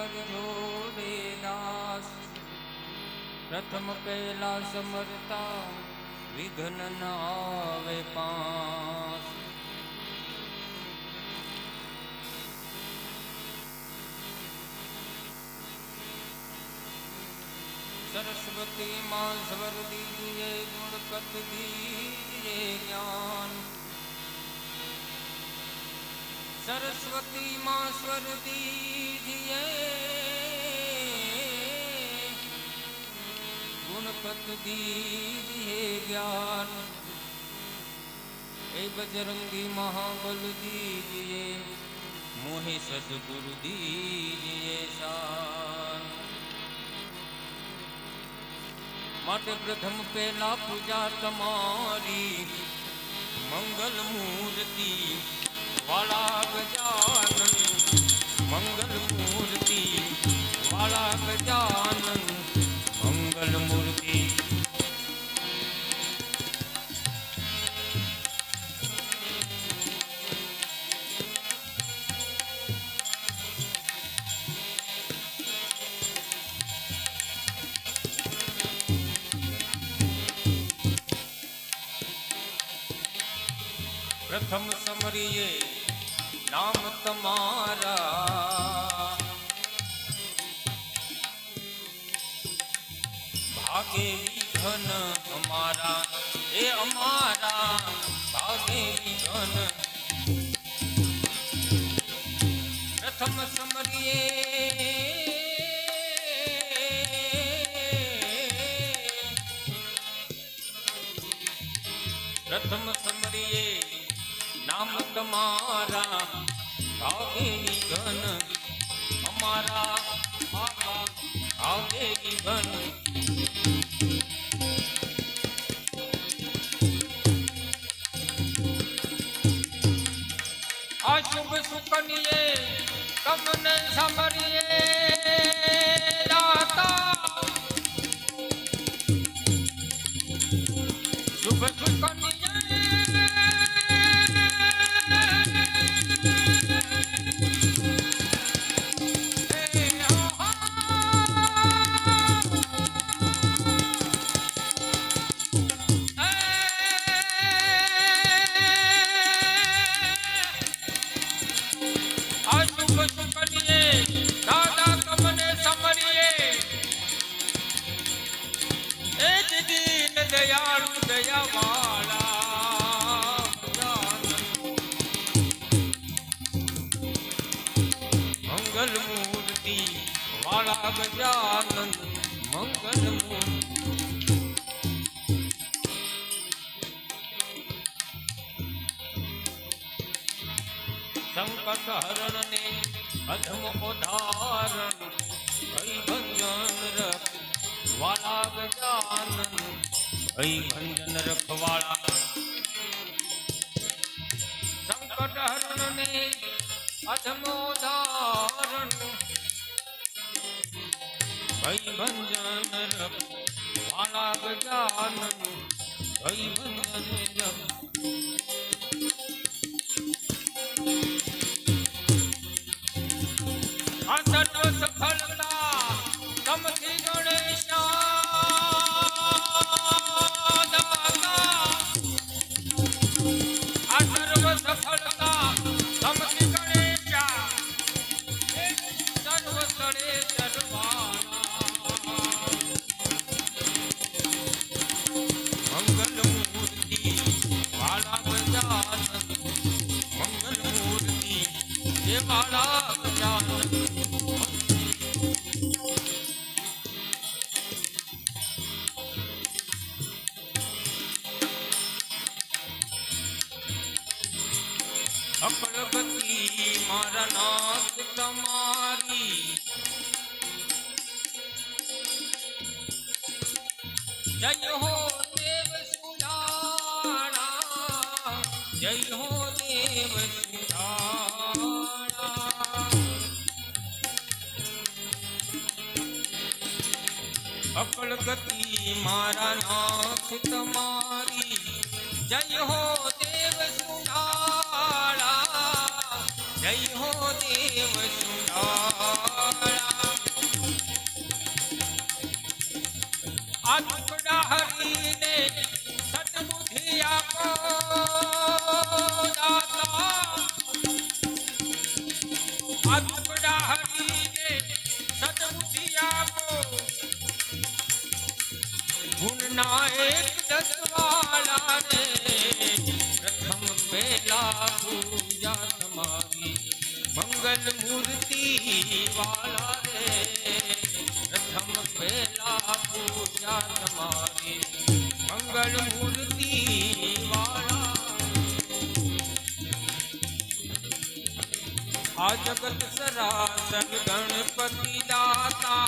કર જોડે દાસ પ્રથમ પહેલા સમરતા વિઘ્ન ન આવે પાસ. સરસ્વતી માં સ્વર દીજીએ ગુણકત દીજીએ જ્ઞાન. સરસ્વતી માં સ્વર દીજીએ ગુણકત દીજીએ જ્ઞાન એ બજરંગી મહાબલ દીજીએ મોહે સદગુરુ દીજીએ શાન માટે પ્રથમ પહેલા પૂજા તમારી મંગલ મૂર્તિ વાળા વાળા ગજાનન મંગલ મૂર્તિ પ્રથમ સમરીએ નામ તમારા ભાગે વિઘન અમારા, એ અમારા ભાગે વિઘન પ્રથમ સમરીએ પ્રથમ સમરીએ નામ તમારા ભાગે વિઘન અમારા મારા ભાગે વિઘન વાળા ગજાનન મંગલ મૂર્તિ સંકટ હરણ ને અધમ ઉદાહરણ ભય ભંજન રખ વાળા ગજાનન ભય ભંજન રખવાળા સંકટ હરણ ને અધમ ભય ભંજન રખ વાળા ગજાનન ભય ભંજન રખ मरनाथ तुम्हारी जय हो देव सुराणा जय हो देव सुराणा अकल गति मारा नाथ तुम्हारी जय हो जय हो देव सुनारा। हरि ने को दाता। हरि ने को भुनना एक दस वाला ने प्रथम मेला भू તમારી મંગલ મૂર્તિ વાળા રે પ્રથમ પહેલા પૂજા તમારી મંગલ મૂર્તિ વાળા આ જગત સરાસન ગણપતિ દાતા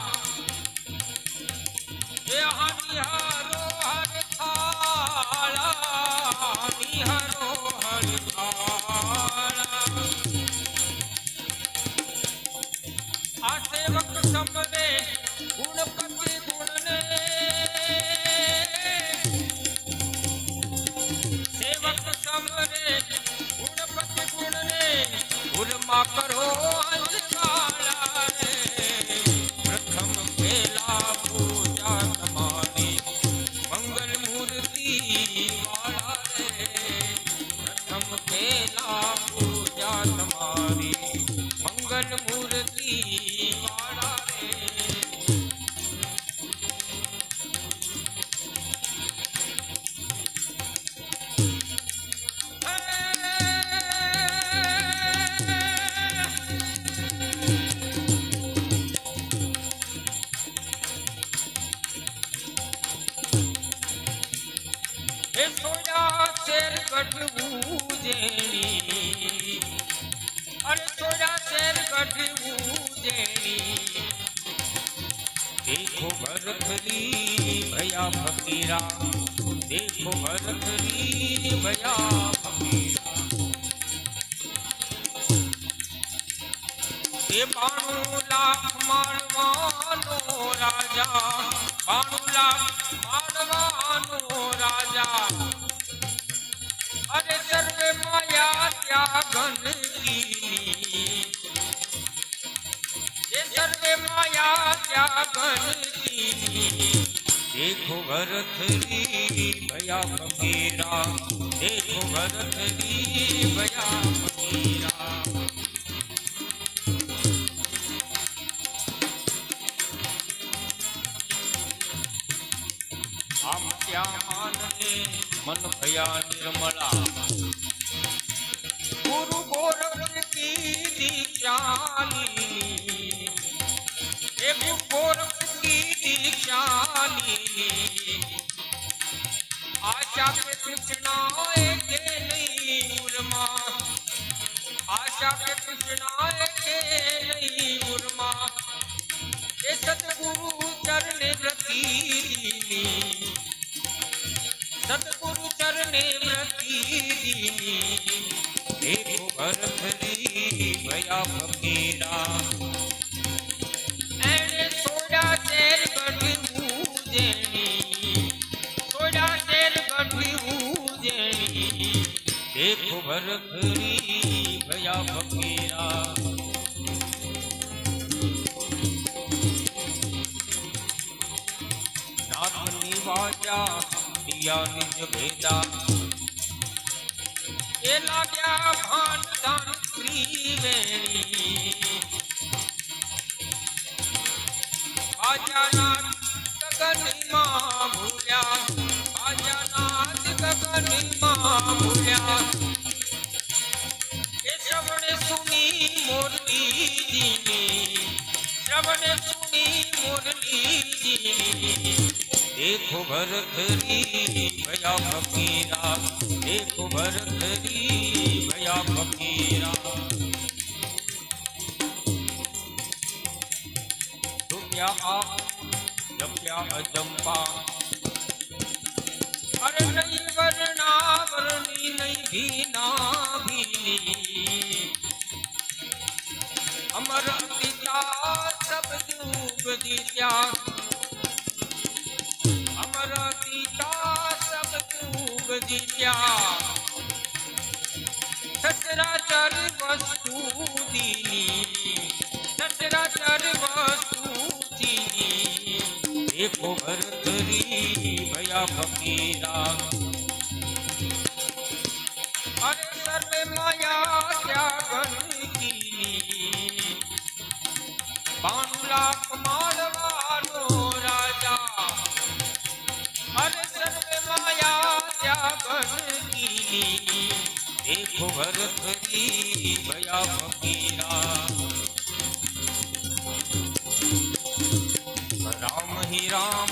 કટવું જેણી અરે સોયા શેર કટવું જેણી દેખો ભરખરી ભયા ફકીરા. દેખો ભરખરી ભયા ફકીરા. એ બાણું લાખ માણવાનો રાજા. બાણું લાખ માણવાનો રાજા. અરે સર્વે માયા ત્યાં ગણતી એ સર્વે માયા ત્યાં ગણતી દેખો ભરતરી ભયા ફકીરા દેખો ભરતરી ભયા ફકીરા આમ ત્યાં માનને મન ભયા નિર્મળા ગુરુ ગોરખ કી દીક્ષાની। એ ગુરુ ગોરખ કી દીક્ષાની। આશા કે કૃષ્ણ કે નહીં ઉર્મા। આશા કે ભયા ફકીરા એણે સોડા શેર ગઢવું જેણી સોડા શેર ગઢવું જેણી દેખો ભરતરી ભયા ફકીરા નાથની વાજા દિયા નિજ ભેદા એ લાગ્યા ભાન દાન ત્રિવેણી બાજાનાથ ગગનમાં ભૂલ્યા. બાજાનાથ ગગનમાં ભૂલ્યા. એ શ્રવણે સુની મોરલીજીની શ્રવણે સુની મોરલીજીની દેખો ભરતરી ભયા ફકીરા. દેખો ભરતરી ભયા ફકીરા. રૂપિયા આ જપ્યા અજંપા અરે નહીં વર્ણા વર્ણી નહીં ભીના ભીની અમર પિતા સબ યુગ જીત્યા અમર પિતા સબ યુગ જીત્યા સચરાચર વસ્તુ દીની સચરાચર વસ્તુ ભરતરી ભયા ફકીરા અરે સર્વે માયા ત્યાગન કીની બાણું લાખ માળવાનો રાજા અરે સર્વે માયા ત્યાગન કીની દેખો ભરતરી ભયા ફકીરા રામ હિ રામ રંગ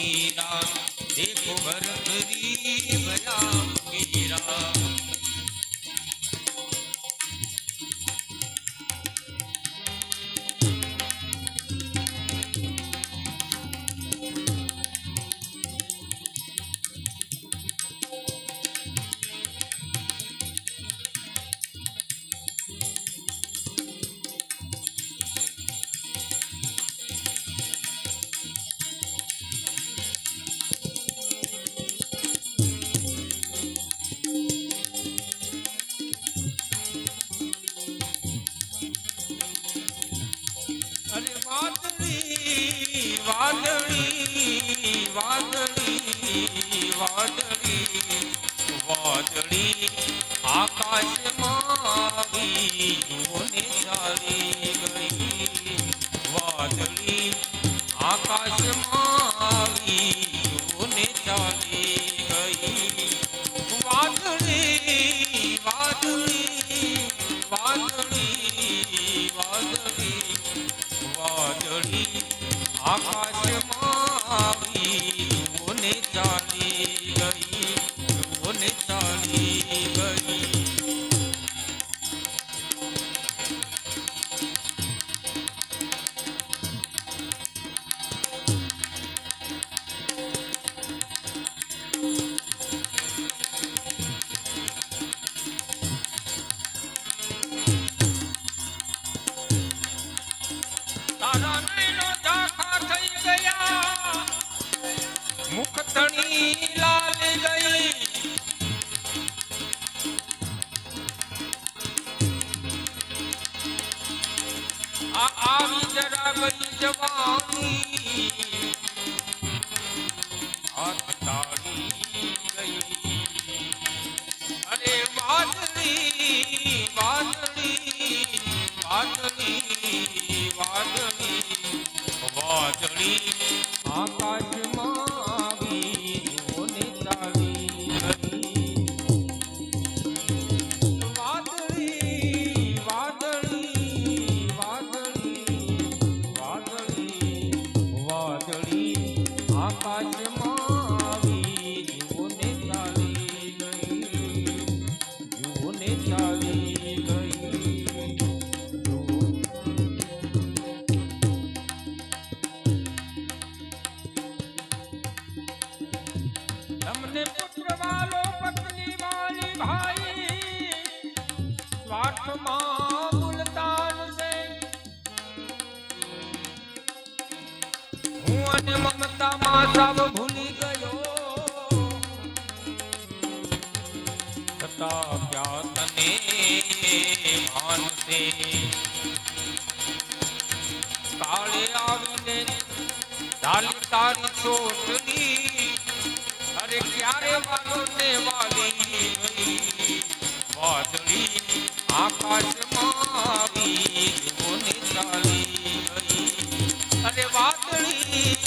ભયા વાદળી વાદળી વાદળી આકાશમાં આવી જોને ચાલી ગઈ. વાદળી આકાશમાં અરે વાદળી વાદળી વાદળી વાદળી વાદળી જોને મમતામાં સબ ભૂલી ગયો. છતાં ક્યાં તને છે કાળે આવીને ચાલી તારી ચોટલી અરે ક્યારે વાલો ને આકાશમાં અરે વાદળી